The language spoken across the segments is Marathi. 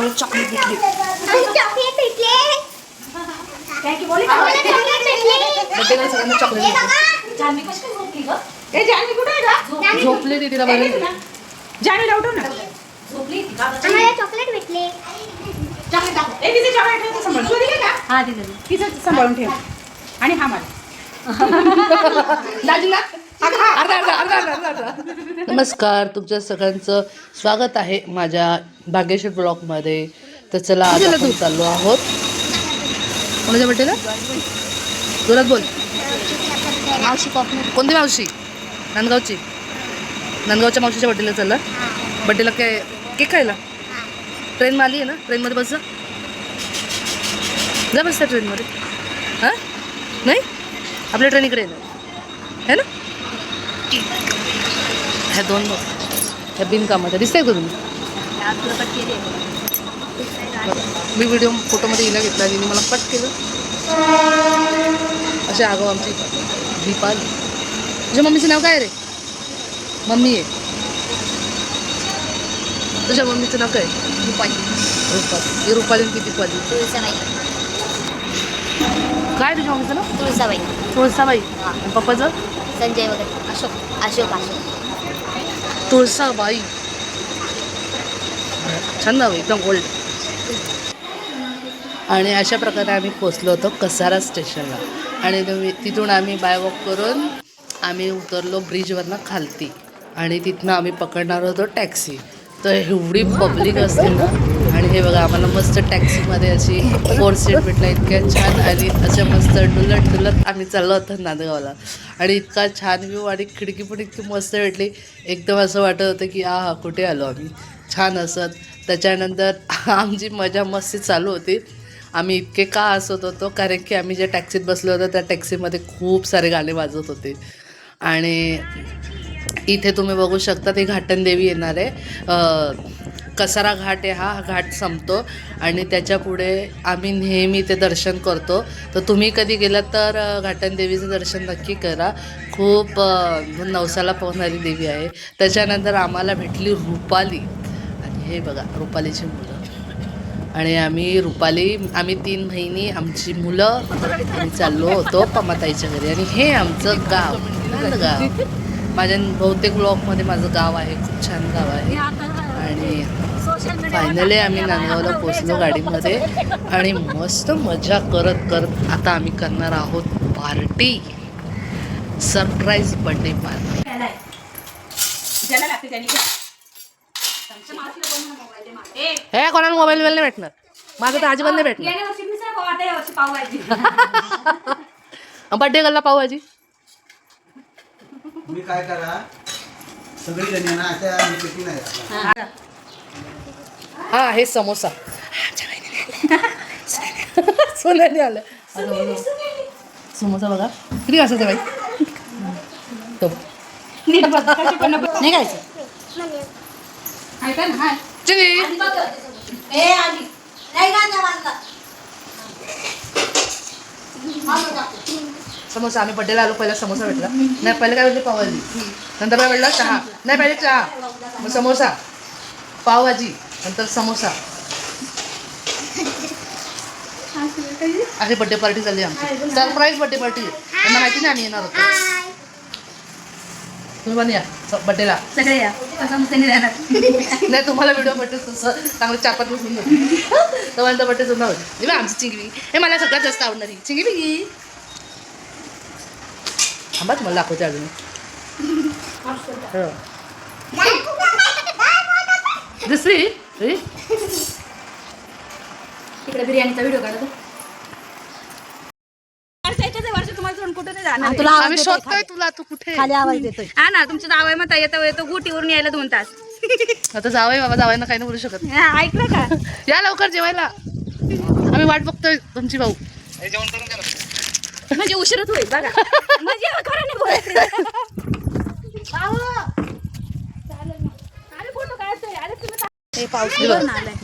आम्हाला चॉकलेट भेटली. सगळ्यांना चॉकलेट भेटली. जानवी कशी काय झोपली ती तिला बरं जानवी उठव ना. चॉकलेट भेटले. हा दिलं दिलं. तिचं सांभाळून ठेव. आणि हा मला दाजीला? अर्धा अर्धा अर्धा अर्धा अर्धा नमस्कार तुमच्या सगळ्यांचं स्वागत आहे माझ्या भाग्यश्री ब्लॉगमध्ये. तर चला आज आपण चाललो आहोत. कोणाच्या बड्डेला? जोरात बोल. मावशी कोणती मावशी? नांदगावची. नांदगावच्या मावशीच्या बड्डेला चालला. बड्डेला काय केक खायला? ट्रेन आली आहे ना? ट्रेनमध्ये बस जा. जा बस त्या ट्रेनमध्ये. हां? नाही? आपल्या ट्रेन इकडे आहे है ना? ह्या दोन बघ. ह्या बिनकामाच्या. दिसतंय का तुम्ही? मी व्हिडिओ फोटोमध्ये हिला घेतला तिने मला कट केलं. असे आगो आमची दीपाल. तुझ्या मम्मीचं नाव काय रे? मम्मी आहे. तुझ्या मम्मीचं नाव काय? रुपाली. रुपाली. ही रुपाली आणि ती दीपाली तुळसाबाई. काय तुझ्या मम्मीचं नाव? तुळसाबाई. तुळसाबाई. पप्पाचं? संजय वगैरे अशोक अशोक अशोक. तुळसाबाई. छान नाव आहे, एकदम गोल्ड आणि अशा प्रकारे आम्ही पोचलो होतो कसारा स्टेशनला. आणि तुम्ही तिथून आम्ही बाय वॉक करून आम्ही उतरलो ब्रिजवरनं खालती. आणि तिथनं आम्ही पकडणार होतो टॅक्सी. तर एवढी पब्लिक असते ना हे बघा आम्हाला मस्त टॅक्सीमध्ये अशी फोर सीट भेटला इतक्या छान आणि अशा मस्त डुलत डुलत आम्ही चाललो होतो नांदगावला. आणि इतका छान व्यू आणि खिडकी पण इतकी मस्त भेटली. एकदम असं वाटत होतं की आ हा कुठे आलो आम्ही? छान असत. त्याच्यानंतर आमची मजा मस्ती चालू होती. आम्ही इतके का हसत होतो? कारण की आम्ही ज्या टॅक्सीत बसलो होतो त्या टॅक्सीमध्ये खूप सारे गाणे वाजत होते. आणि इथे तुम्ही बघू शकता ती घाटनदेवी येणार आहे कसारा घाट आहे हा घाट संपतो आणि त्याच्या पुढे आम्ही नेहमी ते दर्शन करतो. तर तुम्ही कधी गेलात तर घाटनदेवीचं देवीचं दर्शन नक्की करा. खूप नवसाला पोहणारी देवी आहे. त्याच्यानंतर आम्हाला भेटली रुपाली. आणि हे बघा रुपालीची मुलं. आणि आम्ही रुपाली आम्ही तीन महिनी आमची मुलं आम्ही चाललो होतो पमाताईच्या घरी. आणि हे आमचं गाव गाव माझ्या बहुतेक ब्लॉकमध्ये माझं गाव आहे खूप छान गाव आहे. आणि फायनली आम्ही नांदगावला पोचलो गाडीमध्ये आणि मस्त मजा करत करत आता आम्ही करणार आहोत पार्टी सरप्राईज बर्थडे पार्टी हे कोणाला मोबाईल बिल नाही भेटणार? माझं तर अजिबात नाही भेटणार. आता. बर्थडे गल्ला पावभाजी तुम्ही काय करा? सगळी जणी ना नाही हा हे समोसा. सोन्याने आलं. समोसा बघा. किती असायचं बाई? तो. नाही खायचं? समोसा आम्ही बड्डेला आलो पहिला समोसा भेटला. नाही पहिले काय भेटली? पावभाजी. नंतर काय भेटला? चहा. नाही पहिले चहा. मग समोसा. पावभाजी. नंतर समोसा. अशी बड्डे पार्टी झाली आमची. सरप्राईज बड्डे पार्टी त्यांना माहिती नाही आम्ही येणार होतो. तुम्ही पण या बड्डेला सगळे या. नाही तुम्हाला व्हिडिओ तसं. चांगलं चार पाच दिवस तुम्हाला बड्डे सुद्धा हे बघ आमची चिंगरी हे मला सगळ्यात जास्त आवडणारी. चिंगी बिगी थांबा तुम्हाला दाखवते अजून. हो. दुसरी? तिकडे बिर्याणीचा व्हिडिओ काढतो वर्षाच्याच वर्ष तुम्हाला सोडून कुठं नाही जाणार तुला आम्ही शोधतोय तुला तू कुठे खाली आवाज देतोय हा ना तुमच्या जावय मग येतो येतो गुटीवरून यायला दोन तास आता जावय बाबा जावय ना काही नाही बोलू शकत हा, ऐकलं का या लवकर जेवायला आम्ही वाट बघतोय तुमची भाऊ म्हणजे उशीरच होईल बघा म्हणजे खरं नाही बोलायचं अरे फोटो काढतोय अरे तुम्ही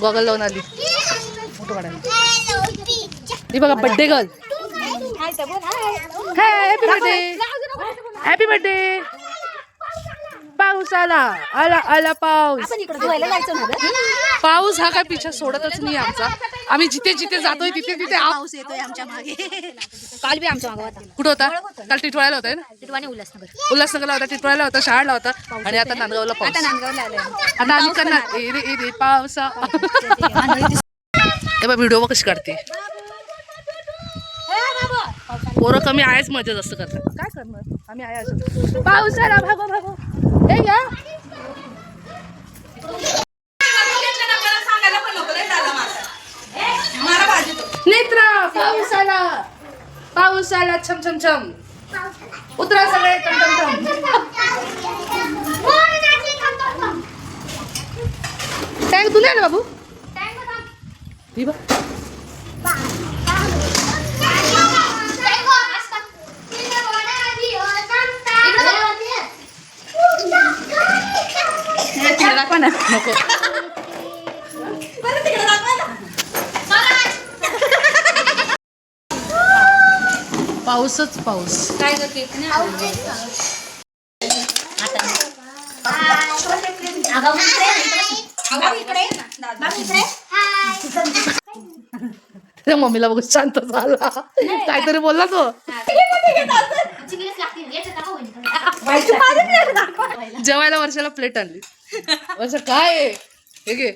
गॉगल लावून आली. फोटो काढायला. ही बघा birthday girl. Happy birthday happy birthday पाऊस आला. आला आला पाऊस. पाऊस हा काय पिछा सोडतच नाही आमचा. आम्ही जिथे जिथे जातोय तिथे तिथे आप- पाऊस येतोय आमच्या मागे. काल बी आमच्या मागे होता. कुठं होता? काल टिटवाळ्याला होता ना? टिटवाणी उल्हासनगर. उल्हासनगरला होता टिटवाळ्याला होता शहाडला होता आणि आता नांदगावला पाऊस. आता नांदगावला आलोय आता आम्ही करणार. ए रे ए रे पावसा. हे बघ व्हिडिओ कशी काढते. पोरं कमी आहेच मजा जास्त करतात. काय करणार? आम्ही आहे पावसाला भागो भागो. हे घ्या सांगायला पण नको लय झालं माझं मला भाजी तो नेत्रा पावसाला पावसाला छम छम छम उतरा सगळे टम टम टम टँक तुला ना बाबू ही बघ तिकडे दाखवा ना नको बरं तिकडे दाखवा ना पाऊसच पाऊस. काय ग केक नाही त्या मम्मीला बघून शांत झाला. काहीतरी बोलला तो. जेवायला वर्षाला प्लेट आणली. वर्ष काय आहे? हे घे.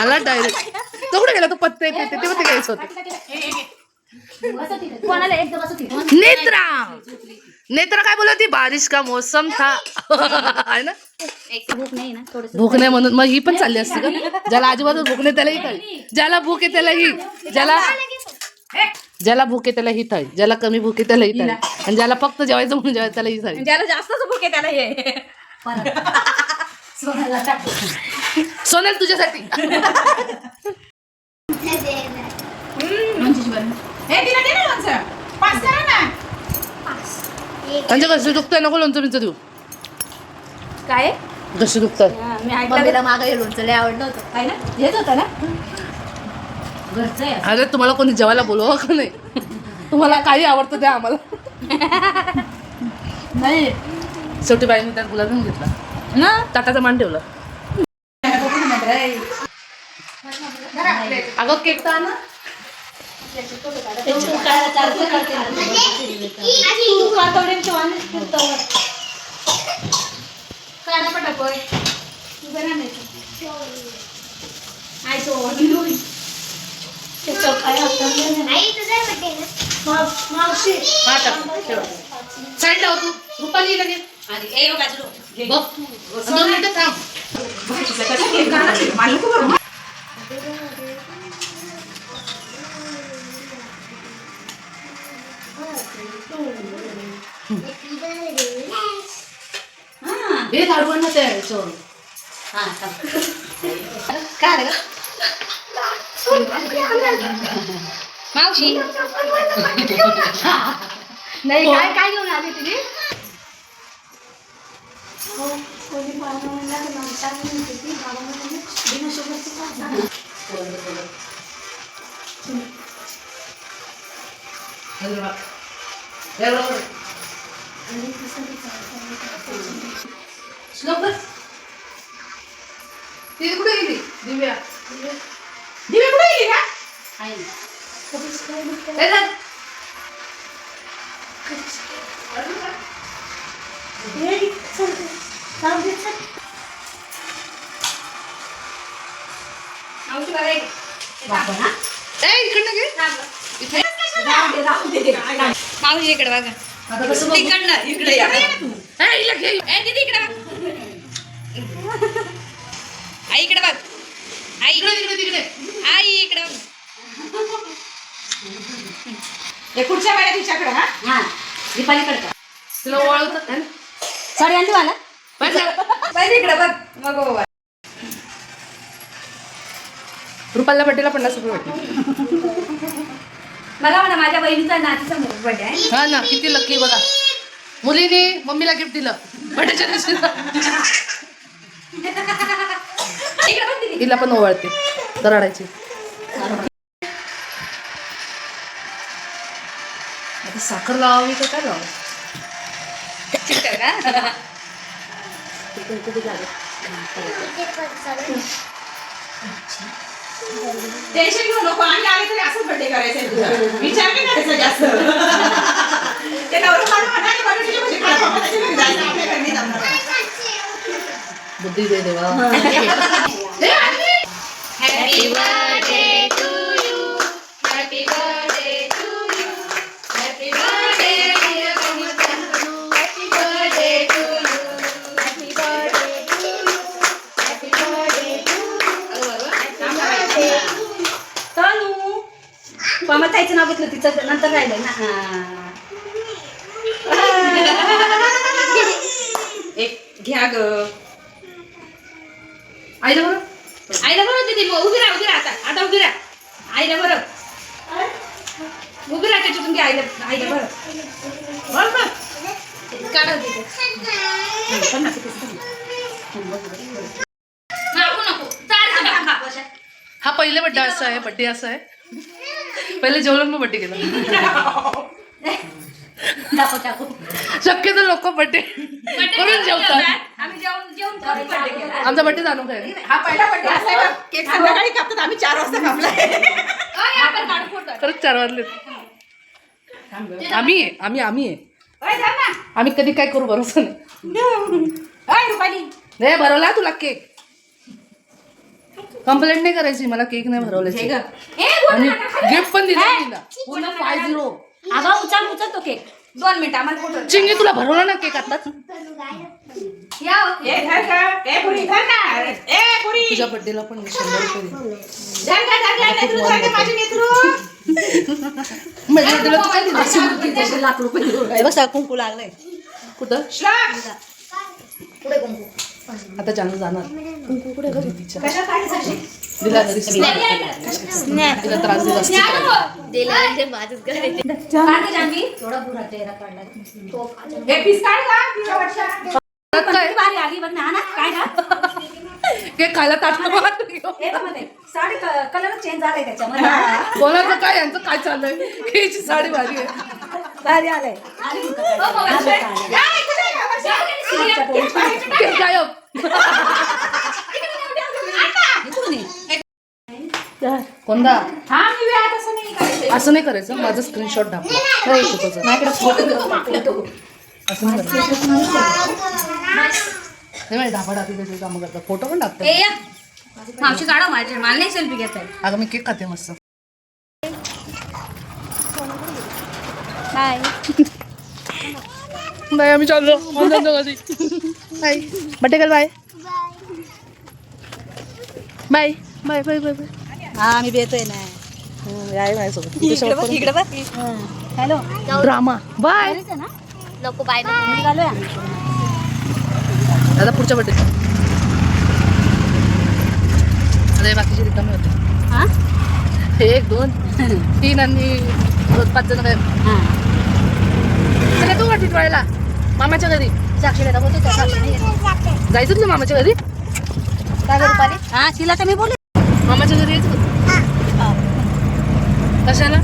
आला डायरेक्ट तो कुठे गेला? तो पत्ते येते ते ते घ्यायचं होतं. कोणाला एकदम असं नेत्रा! नेत्रा काय बोलत होती? बारिश का मौसम था? आहे ना? भूक नाही ना थोडस. भूक नाही म्हणून. मग ही पण चालली असती का? ज्याला आजूबाजू भूक नाही त्याला ही थाळी. ज्याला भूक आहे त्याला ही ज्याला ज्याला भूक आहे त्याला ही थाळी. ज्याला कमी भूक आहे त्याला ही थाळी आणि ज्याला फक्त जेवायचं म्हणून जेवायचं त्याला ही थाळी ज्याला जास्तच भूक आहे त्याला हे. सोनल. तुझ्यासाठी. म्हणजे कशी दुखतंय? नको लोणचं बिंचं देऊ. काय? कशी दुखतंय? मी ऐकलं. मागे लोणचं लय आवडलं होतं. काय ना? हेच होतं ना? घरचं आहे. अरे तुम्हाला कोणी जेवायला बोलवा का नाही? तुम्हाला काही आवडतं द्या आम्हाला. नाही. शेवटी बाईने त्यात गुलाबजाम घेतला. ना? ताटाचा मान ठेवला. अगं केक तर आण. ना साईड लाव तू रुपाली लगेच बघ. दोन मिनिटं थांब. हे लाडू आण ना त्या ह्याच्यावरून. मावशी नाही काय काय घेऊन आली तुम्ही हे बघ. श्लोक इकडे या. ए, हिला घे. ए दीदी इकडे. बघ आई इकडे बघ. आई इकडे, तिकडे, तिकडे. आई इकडे. हे तिच्याकडे हा? हा दीपाली कडका तुला ना? साडी आणली मला बस इकडे बघ. मग बाबा. रुपालला बड्डेला पन्नास रुपये भेटले. मला म्हणा माझ्या बहिणीचा नातीचा बर्थडे आहे. हा ना किती लकी बघा. मुलीने मम्मीला गिफ्ट दिलं. बड्डेच्या दिवशी. हिला पण ओवाळते. दराडायची. आता साखर लावावी का काय लावावी? टेन्शन घेऊ नको. आणि आले तरी असं बड्डे करायचा विचार नाही करायचा जास्त ते नवरा मारून म्हणाले, बटाट्याची भाजी खा, पप्पाच्या घरी जायचं, आपल्या घरी नाही जमणार. बुद्धी दे देवा happy birthday to you happy birthday to you happy birthday dear happy birthday to you happy birthday to you happy birthday Tanu कोमलताईचं नाव घेतलं तिचं नंतर राहिलंय ना हा. एक घ्या ग आईला बरं. आईला बरं दीदी उभी राहा उभी राहा आता. आता उभी राहा. आईला बरं. उभी राहा त्याच्यातून घे आईला आईला बरं. बरं बरं. काढा दीदी थांब. हा पहिले बड्डे असा आहे बड्डे असा आहे. पहिले जेवलं मग बड्डे केला. शक्यतो लोक बड्डे करून जेवतात. आमचा बड्डे जाणू काय हा पहिला बर्थडे असा आहे का? केक संध्याकाळी कापतात. आम्ही चार वाजता कापलाय अय, आपण काढू फोटो. खरंच चार वाजले. आम्ही आम्ही आम्ही आहे. आम्ही कधी काय करू भरोसा नाही. भरवला तुला केक? कंप्लेंट नाही करायची मला केक नाही हे भरवल्याची. गिफ्ट पण दिलं तिला. पूर्ण फाय झिरो अगं उचल उचल तो केक. दोन मिनिटं आम्हाला फोटो चिंगी तुला भरवला ना केक आताच या हो. ए, धर ग. ए, पुरी, धर ना. ए, पुरी. तुझ्या बड्डेला पण मी शंभर रुपये दिले. धर ग, धर ग, नेत्रू, धर ग, माझी नेत्रू. माझ्या बड्डेला तू काय दिलं लाख रुपये बसा कुंकू लागलंय कुठं. आता जानू जाणार कुंकू कुठे घरी तिच्या? दिला घरी तिला त्रास दिला हा खायला ताट याच्यामध्ये साडी कलर चेंज झालाय त्याच्यामध्ये. काय यांचं काय चाललंय? केची साडी भारी आहे. भारी आलाय. गायब कोणता? हा, मी वेळात असं नाही करायचं. नाही माझं स्क्रीनशॉट टाकला फोटोचा असं नाही करायचं. हे माहिती ढाबा डाबी त्याचे कामं करतात फोटो पण टाकतात मावशी काढा माझ्या मला नाही सेल्फी घेता येत. अगं मी केक खाते मस्त. बाय. नाही आम्ही चाललो. बाय. कर bye. Bye. Bye. Bye bye bye हा मी बेतोय ना. आहे माझ्यासोबत. इकडे बघ हॅलो. Drama bye. नको बाय. दादा पुढच्या बड्डे अरे बाकीचे रिकामे होते. हा? एक दोन तीन आणि दोन पाच जण काय. चला तू वाटी ठेवायला मामाच्या घरी. साक्षी. जायचं तुला मामाच्या घरी? काय करू पाहिजे हा तिला तर मी बोलले. मामाच्या घरी यायचं? कशाला?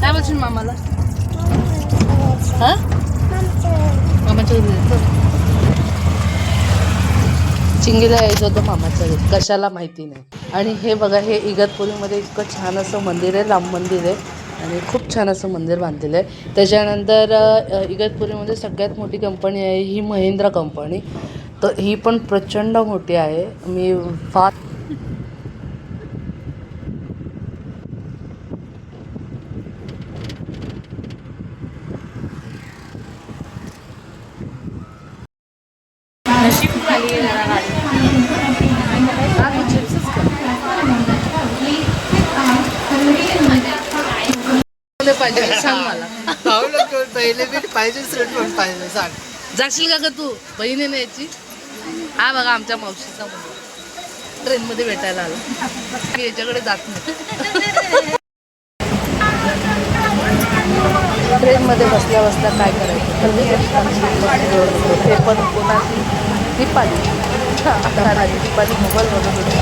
काय बोलशील मामाला? हा? मामाच्या घरी चिंगीला यायचं होतं मामाच्या घरी. कशाला माहिती नाही. आणि हे बघा हे इगतपुरीमध्ये इतकं छान असं मंदिर आहे राम मंदिर आहे. आणि खूप छान असं मंदिर बांधलेलं आहे. त्याच्यानंतर इगतपुरीमध्ये सगळ्यात मोठी कंपनी आहे ही महिंद्रा कंपनी तर ही पण प्रचंड मोठी आहे. मी फार हा, तू चिप्सच कर. कोणते पाहिजे सांग मला पहिले बी पाहिजे सेट पण सांग जाशील का ग तू? बहिणी नाही याची हा बघा आमच्या मावशीचा मुलगा. ट्रेनमध्ये भेटायला आला. मी याच्याकडे जात नाही. ट्रेनमध्ये बसल्या बसल्या काय करायचं? ते पण कोणाची? दीपाली. आता दीपाली मोबाईल बघत होती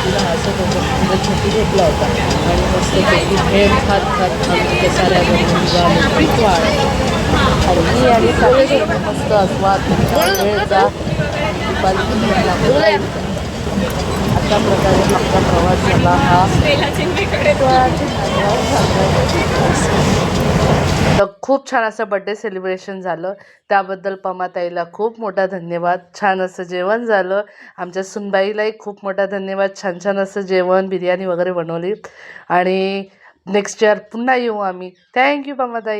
तिला असं होतं तिला छोटी घेतला होता. आणि मस्त पैकी भेळ खात खात म्हणजे साऱ्या आणि मी आणि सारे मस्त आस्वाद भेळचा अशा प्रकारे आपला प्रवास झाला हा तर खूप छान असं बड्डे सेलिब्रेशन झालं. त्याबद्दल पमाताईला खूप मोठा धन्यवाद. छान असं जेवण झालं. आमच्या सुनबाईलाही खूप मोठा धन्यवाद. छान छान असं जेवण बिर्याणी वगैरे बनवली. आणि नेक्स्ट इयर पुन्हा येऊ आम्ही. थँक्यू पमाताई.